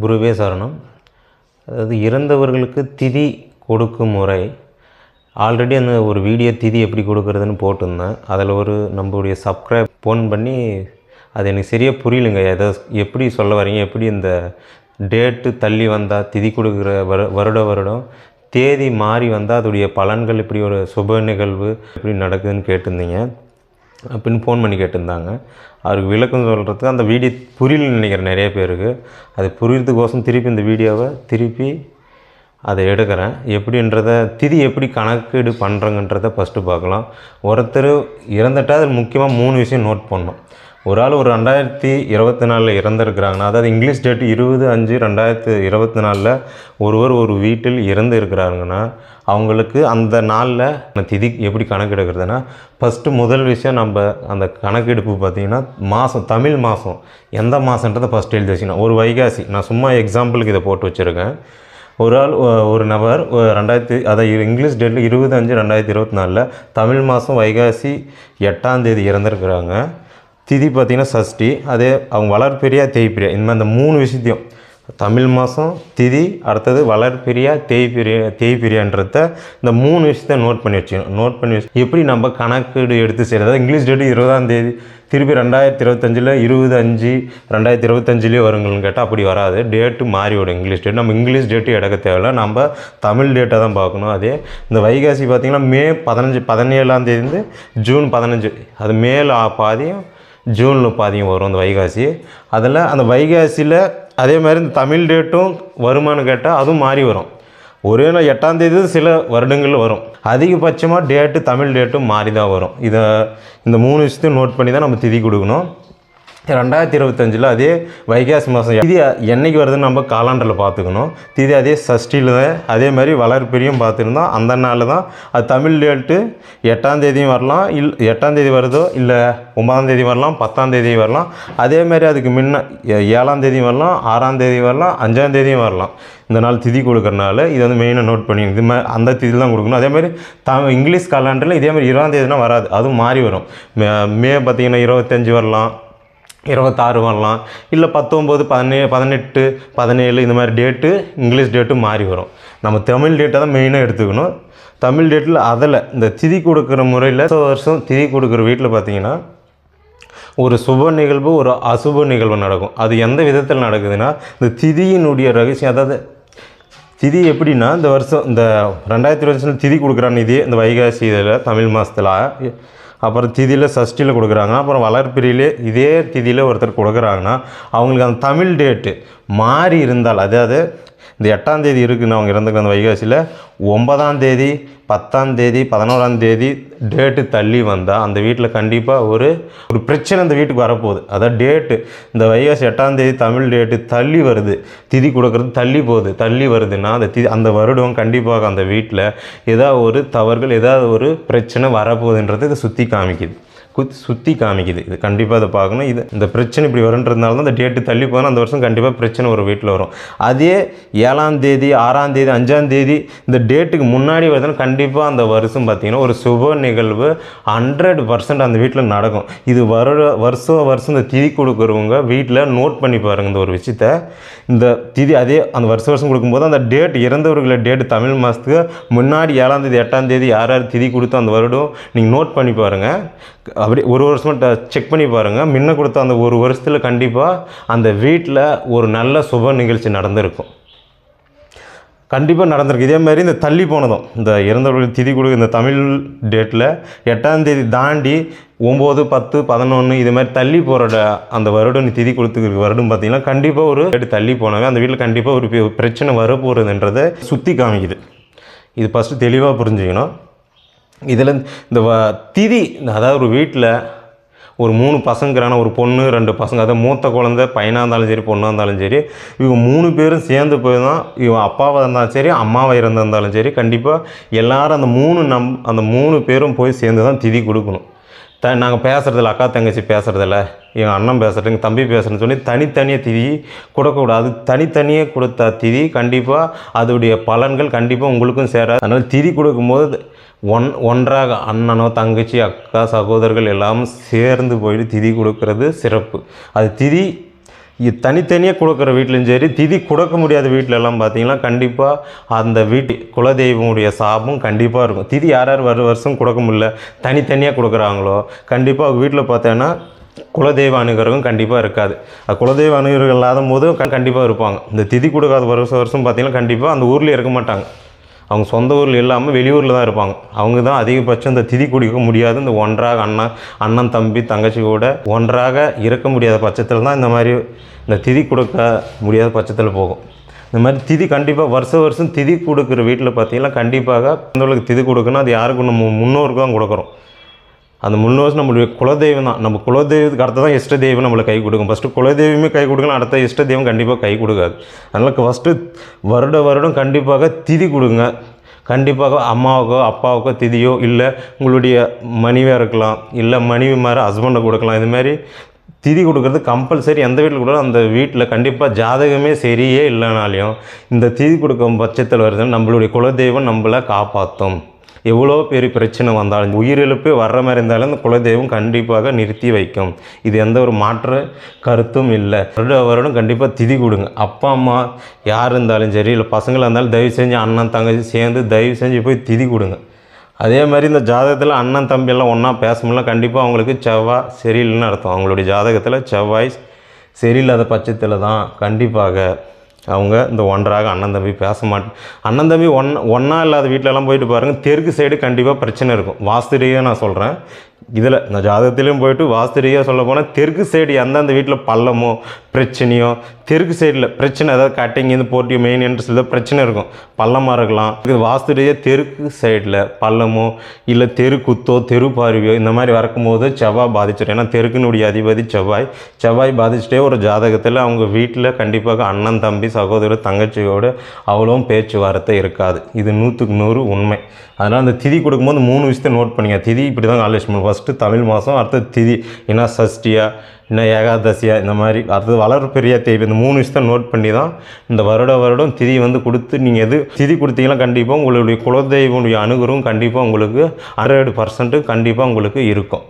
குருவே சரணம். அதாவது இறந்தவர்களுக்கு திதி கொடுக்கும் முறை. ஆல்ரெடி அந்த ஒரு வீடியோ திதி எப்படி கொடுக்குறதுன்னு போட்டிருந்தேன். அதில் ஒரு நம்மளுடைய சப்ஸ்கிரைப் ஃபோன் பண்ணி அது எனக்கு சரியாக புரியலைங்க. எதை எப்படி சொல்ல வரீங்க? எப்படி இந்த டேட்டு தள்ளி வந்தால் திதி கொடுக்குற வரு வருட வருடம் தேதி மாறி வந்தால் அதோடைய பலன்கள் இப்படி ஒரு சுப நிகழ்வு எப்படி நடக்குதுன்னு கேட்டிருந்தீங்க. பின் ஃபோன் பண்ணி கேட்டிருந்தாங்க. அவருக்கு விளக்கம் சொல்கிறதுக்கு அந்த வீடியோ புரியலன்னு நினைக்கிறேன் நிறைய பேருக்கு. அது புரியறதுக்கோசம் திருப்பி இந்த வீடியோவை திருப்பி அதை எடுக்கிறேன். எப்படின்றத திதி எப்படி கணக்கீடு பண்ணுறங்கன்றத ஃபஸ்ட்டு பார்க்கலாம். ஒருத்தர் இறந்துட்டால் அதில் முக்கியமாக மூணு விஷயம் நோட் பண்ணணும். ஒரு ஆள் ஒரு ரெண்டாயிரத்தி இருபத்தி நாலில் இறந்துருக்கிறாங்கன்னா அதாவது இங்கிலீஷ் டேட் இருபது அஞ்சு ரெண்டாயிரத்து இருபத்தி நாலில் ஒருவர் ஒரு வீட்டில் இறந்து இருக்கிறாங்கன்னா அவங்களுக்கு அந்த நாளில் திதி எப்படி கணக்கெடுக்கிறதுனா ஃபஸ்ட்டு முதல் விஷயம் நம்ம அந்த கணக்கெடுப்பு பார்த்திங்கன்னா மாதம் தமிழ் மாதம் எந்த மாதன்றதை ஃபஸ்ட்டு எழுதி வச்சுக்கணும். ஒரு வைகாசி. நான் சும்மா எக்ஸாம்பிளுக்கு இதை போட்டு வச்சுருக்கேன். ஒரு ஆள் ஒரு நபர் ரெண்டாயிரத்தி அதை இங்கிலீஷ் டேட்டில் இருபது அஞ்சு ரெண்டாயிரத்தி இருபத்தி நாலில் தமிழ் மாதம் வைகாசி எட்டாம் தேதி இறந்துருக்குறாங்க. திதி பார்த்திங்கன்னா சஷ்டி அதே அவங்க வளர்பெரியா தேய்பிரியா. இந்த மாதிரி அந்த மூணு விஷயத்தையும். தமிழ் மாதம் திதி அடுத்தது வளர்பிரியா தேய்பிரியா தேய்பிரியான்றத இந்த மூணு விஷயத்த நோட் பண்ணி வச்சுக்கணும். நோட் பண்ணி வச்சு எப்படி நம்ம கணக்கீடு எடுத்து செய்கிறது அதாவது இங்கிலீஷ் டேட்டு இருபதாம் தேதி திருப்பி ரெண்டாயிரத்தி இருபத்தஞ்சில் இருபது அஞ்சு ரெண்டாயிரத்தி இருபத்தஞ்சிலே வருங்கள்னு கேட்டால் அப்படி வராது. டேட்டு மாறிவிடும் இங்கிலீஷ் டேட் நம்ம இங்கிலீஷ் டேட்டு எடுக்க தேவையில்ல. நம்ம தமிழ் டேட்டை தான் பார்க்கணும். அதே இந்த வைகாசி பார்த்திங்கன்னா மே பதினஞ்சு பதினேழாம் தேதிந்து ஜூன் பதினஞ்சு. அது மேல் ஆ- பாதியும் ஜூனில் பாதியும் வரும் அந்த வைகாசி. அதில் அந்த வைகாசியில் அதே மாதிரி இந்த தமிழ் டேட்டும் வருமானு கேட்டால் அதுவும் மாறி வரும். ஒரே நாள் எட்டாம் தேதி சில வருடங்களில் வரும். அதிகபட்சமாக டேட்டு தமிழ் டேட்டும் மாறி தான் வரும். இதை இந்த மூணு விஷயத்தையும் நோட் பண்ணி தான் நம்ம திதி கொடுக்கணும். ரெண்டாயிரத்தி இருபத்தஞ்சில் அதே வைகாசி மாதம் திதி என்னைக்கு வருதுன்னு நம்ம காலாண்டரில் பார்த்துக்கணும். திதி அதே சஷ்டியில் தான் அதே மாதிரி வளர்ப்பிரியும் பார்த்துருந்தோம். அந்த நாளில் தான் அது தமிழ் டேட்டு எட்டாம் தேதியும் வரலாம். இல் எட்டாம் தேதி வருதோ இல்லை ஒன்பதாம் தேதி வரலாம் பத்தாம் தேதி வரலாம். அதே மாதிரி அதுக்கு முன்ன ஏ- ஏழாம் தேதியும் வரலாம் ஆறாம் தேதி வரலாம் அஞ்சாம் தேதியும் வரலாம். இந்த நாள் திதி கொடுக்குறனால இது வந்து மெயினாக நோட் பண்ணி இது மாதிரி அந்த திதி தான் கொடுக்கணும். அதே மாதிரி த இங்கிலீஷ் காலாண்டரில் இதே மாதிரி இருபதாம் தேதினா வராது. அதுவும் மாறி வரும். மே மே பார்த்திங்கன்னா இருபத்தஞ்சி வரலாம். இருபத்தாறு வரலாம். இல்லை பத்தொம்போது பதினே பதினெட்டு பதினேழு இந்த மாதிரி டேட்டு இங்கிலீஷ் டேட்டு மாறி வரும். நம்ம தமிழ் டேட்டை தான் மெயினாக எடுத்துக்கணும். தமிழ் டேட்டில் அதில் இந்த திதி கொடுக்குற முறையில் வருஷம் திதி கொடுக்குற வீட்டில் பார்த்தீங்கன்னா ஒரு சுப நிகழ்வு ஒரு அசுப நிகழ்வு நடக்கும். அது எந்த விதத்தில் நடக்குதுன்னா இந்த திதியினுடைய ரகசியம் அதாவது திதி எப்படின்னா இந்த வருஷம் இந்த ரெண்டாயிரத்தி இருபத்தி திதி கொடுக்குறான்னு நிதி இந்த வைகாசி இதில் தமிழ் மாதத்தில் அப்புறம் திதியில் சஷ்டியில் கொடுக்குறாங்க அப்புறம் வளர்ப்பிரியிலே இதே திதியில் ஒருத்தர் கொடுக்குறாங்கன்னா அவங்களுக்கு அந்த தமிழ் டேட்டு மாறி இருந்தால் அதாவது இந்த எட்டாம் தேதி இருக்குன்னு அவங்க இறந்துக்கிற அந்த வைகாசியில். ஒன்பதாம் தேதி பத்தாம் தேதி பதினோராம் தேதி டேட்டு தள்ளி வந்தால் அந்த வீட்டில் கண்டிப்பாக ஒரு ஒரு பிரச்சனை அந்த வீட்டுக்கு வரப்போகுது. அதான் டேட்டு இந்த வைகாசி எட்டாம் தேதி தமிழ் டேட்டு தள்ளி வருது. திதி கொடுக்கறது தள்ளி போகுது. தள்ளி வருதுன்னா அந்த தி அந்த வருடம் கண்டிப்பாக அந்த வீட்டில் ஏதாவது ஒரு தவறுகள் ஏதாவது ஒரு பிரச்சனை வரப்போகுதுன்றது இதை சுற்றி காமிக்குது. குத் சுற்றி காமிக்குது. இது கண்டிப்பாக அதை பார்க்கணும். இது இந்த பிரச்சனை இப்படி வருன்றதுனால தான் இந்த டேட்டு தள்ளி போனால் அந்த வருஷம் கண்டிப்பாக பிரச்சனை ஒரு வீட்டில் வரும். அதே ஏழாம் தேதி ஆறாம் தேதி அஞ்சாம் தேதி இந்த டேட்டுக்கு முன்னாடி வருதுன்னா கண்டிப்பாக அந்த வருஷம் பார்த்திங்கன்னா ஒரு சுப நிகழ்வு ஹண்ட்ரட் பர்சன்ட் அந்த வீட்டில் நடக்கும். இது வருட வருஷம் வருஷம் இந்த திதி கொடுக்குறவங்க வீட்டில் நோட் பண்ணி பாருங்கள் இந்த ஒரு விஷயத்த. இந்த திதி அதே அந்த வருஷம் வருஷம் கொடுக்கும்போது அந்த டேட் இறந்தவர்களை டேட் தமிழ் மாதத்துக்கு முன்னாடி ஏழாம் தேதி எட்டாம் தேதி யார் யார் திதி கொடுத்தோ அந்த வருடம் நீங்கள் நோட் பண்ணி பாருங்கள் அப்படி ஒரு வருஷமாக செக் பண்ணி பாருங்கள் முன்ன கொடுத்த அந்த ஒரு வருஷத்தில் கண்டிப்பாக அந்த வீட்டில் ஒரு நல்ல சுப நிகழ்ச்சி நடந்திருக்கும். கண்டிப்பாக நடந்திருக்கு. இதே மாதிரி இந்த தள்ளி போனதும் இந்த இறந்தவர்கள் திதி கொடுக்க இந்த தமிழ் டேட்டில் எட்டாம் தேதி தாண்டி ஒம்பது பத்து பதினொன்று இது மாதிரி தள்ளி போகிற அந்த வருடம் திதி கொடுத்துருக்க வருடம் பார்த்திங்கன்னா கண்டிப்பாக ஒரு date தள்ளி போனாவே அந்த வீட்டில் கண்டிப்பாக ஒரு பெ- பிரச்சனை வரப்போகிறதுன்றதை சுற்றி காமிக்குது. இது ஃபஸ்ட்டு தெளிவாக புரிஞ்சுக்கணும். இதில் இந்த வ- திதி அதாவது ஒரு வீட்டில் ஒரு மூணு பசங்கிறான ஒரு பொண்ணு ரெண்டு பசங்க அதாவது மூத்த குழந்தை பையனாக இருந்தாலும் சரி பொண்ணாக இருந்தாலும் சரி இவங்க மூணு பேரும் சேர்ந்து போய் தான் இவன் அப்பாவாக இருந்தாலும் சரி அம்மாவாக இருந்திருந்தாலும் சரி கண்டிப்பாக எல்லாரும் அந்த மூணு நம் அந்த மூணு பேரும் போய் சேர்ந்து தான் திதி கொடுக்கணும். த நாங்கள் பேசுகிறதில்ல அக்கா தங்கச்சி பேசுகிறதில்ல எங்கள் அண்ணன் பேசுகிறது எங்கள் தம்பி பேசுகிறேன்னு சொல்லி தனித்தனியாக திதி கொடுக்கக்கூடாது. தனித்தனியாக கொடுத்த திதி கண்டிப்பாக அதோடைய பலன்கள் கண்டிப்பாக உங்களுக்கும் சேராது. அதனால் திதி கொடுக்கும்போது ஒன் ஒன்றாக அண்ணனோ தங்கச்சி அக்கா சகோதரர்கள் எல்லாம் சேர்ந்து போயிட்டு திதி கொடுக்கறது சிறப்பு. அது திதி இது தனித்தனியாக கொடுக்குற வீட்லையும் சரி திதி கொடுக்க முடியாத வீட்டிலெல்லாம் பார்த்தீங்கன்னா கண்டிப்பாக அந்த வீட்டு குலதெய்வமுடைய சாபம் கண்டிப்பாக இருக்கும். திதி யார் யார் வர வருஷம் கொடுக்க முடியல தனித்தனியாக கொடுக்குறாங்களோ கண்டிப்பாக அவங்க வீட்டில் பார்த்தேன்னா குலதெய்வ அனுகிரகம் கண்டிப்பாக இருக்காது. குலதெய்வ அனுகிரகம் இல்லாத போதும் கண்டிப்பாக இருப்பாங்க. இந்த திதி கொடுக்காத வருஷம் வருஷம் பார்த்திங்கன்னா கண்டிப்பாக அந்த ஊரில் இருக்க மாட்டாங்க. அவங்க சொந்த ஊரில் இல்லாமல் வெளியூரில் தான் இருப்பாங்க. அவங்க தான் அதிகபட்சம் இந்த திதி குடிக்க முடியாது. இந்த ஒன்றாக அண்ணன் அண்ணன் தம்பி தங்கச்சி கூட ஒன்றாக இருக்க முடியாத பட்சத்தில் தான் இந்த மாதிரி இந்த திதி கொடுக்க முடியாத பட்சத்தில் போகும். இந்த மாதிரி திதி கண்டிப்பாக வருஷ வருஷம் திதி கொடுக்குற வீட்டில் பார்த்தீங்கன்னா கண்டிப்பாக குழந்தைகளுக்கு திதி கொடுக்குன்னா அது யாருக்கு நம்ம முன்னோருக்கு தான் கொடுக்குறோம். அந்த முன்னோர் நம்மளுடைய குலதெய்வம் தான். நம்ம குலதெய்வத்துக்கு அடுத்து தான் இஷ்ட தெய்வம் நம்மளை கை கொடுக்கும். ஃபஸ்ட்டு குலதெய்வமே கை கொடுக்கலாம் அடுத்த இஷ்ட தெய்வம் கண்டிப்பாக கை கொடுக்காது. அதனால் ஃபஸ்ட்டு வருட வருடம் கண்டிப்பாக திதி கொடுங்க. கண்டிப்பாக அம்மாவுக்கோ அப்பாவுக்கோ திதியோ இல்லை உங்களுடைய மனைவியாக இருக்கலாம் இல்லை மனைவி மாதிரி ஹஸ்பண்டை கொடுக்கலாம். இது மாதிரி திதி கொடுக்கறது கம்பல்சரி எந்த வீட்டில் கூட அந்த வீட்டில் கண்டிப்பாக ஜாதகமே சரியே இல்லைனாலையும் இந்த திதி கொடுக்கும் பட்சத்தில் வருது நம்மளுடைய குலதெய்வம் நம்மளை காப்பாற்றும். எவ்வளோ பெரிய பிரச்சனை வந்தாலும் உயிரிழப்பு வர்ற மாதிரி இருந்தாலும் அந்த குலதெய்வம் கண்டிப்பாக நிறுத்தி வைக்கும். இது எந்த ஒரு மாற்று கருத்தும் இல்லை. வருட வருடம் கண்டிப்பாக திதி கொடுங்க. அப்பா அம்மா யார் இருந்தாலும் சரி இல்லை பசங்களாக இருந்தாலும் தயவு செஞ்சு அண்ணன் தங்கச்சி சேர்ந்து தயவு செஞ்சு போய் திதி கொடுங்க. அதே மாதிரி இந்த ஜாதகத்தில் அண்ணன் தம்பியெல்லாம் ஒன்றா பேச முடியல கண்டிப்பாக அவங்களுக்கு செவ்வாய் சரியில்லைன்னு அர்த்தம். அவங்களுடைய ஜாதகத்தில் செவ்வாய் சரியில்லாத பட்சத்தில் தான் கண்டிப்பாக. அவங்க இந்த ஒன்றாக அண்ணன் தம்பி பேச மாட்டேன் அண்ணன் தம்பி ஒன் ஒன்றா இல்லாத வீட்டிலலாம் போயிட்டு பாருங்கள் தெற்கு சைடு கண்டிப்பாக பிரச்சனை இருக்கும். வாஸ்துரியாக நான் சொல்கிறேன் இதில் இந்த ஜாதகத்திலையும் போயிட்டு வாஸ்துரியாக சொல்ல போனால் தெற்கு சைடு எந்தெந்த வீட்டில் பள்ளமோ பிரச்சனையோ தெற்கு சைடில் பிரச்சனை ஏதாவது கட்டிங் இருந்து போட்டி மெயின் என்ட்ரன்ஸ் ஏதாவது பிரச்சனை இருக்கும் பள்ளமாக இருக்கலாம். இது வாஸ்துரியாக தெற்கு சைடில் பள்ளமோ இல்லை தெரு குத்தோ தெரு பார்வையோ இந்த மாதிரி வரக்கும்போது செவ்வாய் பாதிச்சிடும் ஏன்னா தெருக்குனுடைய அதிபதி செவ்வாய். செவ்வாய் பாதிச்சுட்டே ஒரு ஜாதகத்தில் அவங்க வீட்டில் கண்டிப்பாக அண்ணன் தம்பி சகோதரர் தங்கச்சியோடு அவ்வளோவும் பேச்சுவார்த்தை இருக்காது. இது நூற்றுக்கு நூறு உண்மை. அதனால் அந்த திதி கொடுக்கும்போது மூணு விஷயத்தை நோட் பண்ணிங்க திதி இப்படி தான் காலேஜ் ஃபஸ்ட் ஃபஸ்ட்டு தமிழ் மாதம் அடுத்தது திதி என்ன சஷ்டியா இன்னும் ஏகாதசியா இந்த மாதிரி அடுத்தது வளர் பெரிய தேவை இந்த மூணு விஷயத்தை நோட் பண்ணி தான் இந்த வருட வருடம் திதி வந்து கொடுத்து நீங்கள் எது திதி கொடுத்தீங்கன்னா கண்டிப்பாக உங்களுடைய குலதெய்வனுடைய அணுகுறவும் கண்டிப்பாக உங்களுக்கு ஹண்ட்ரட் பர்சன்ட்டு கண்டிப்பாக உங்களுக்கு இருக்கும்.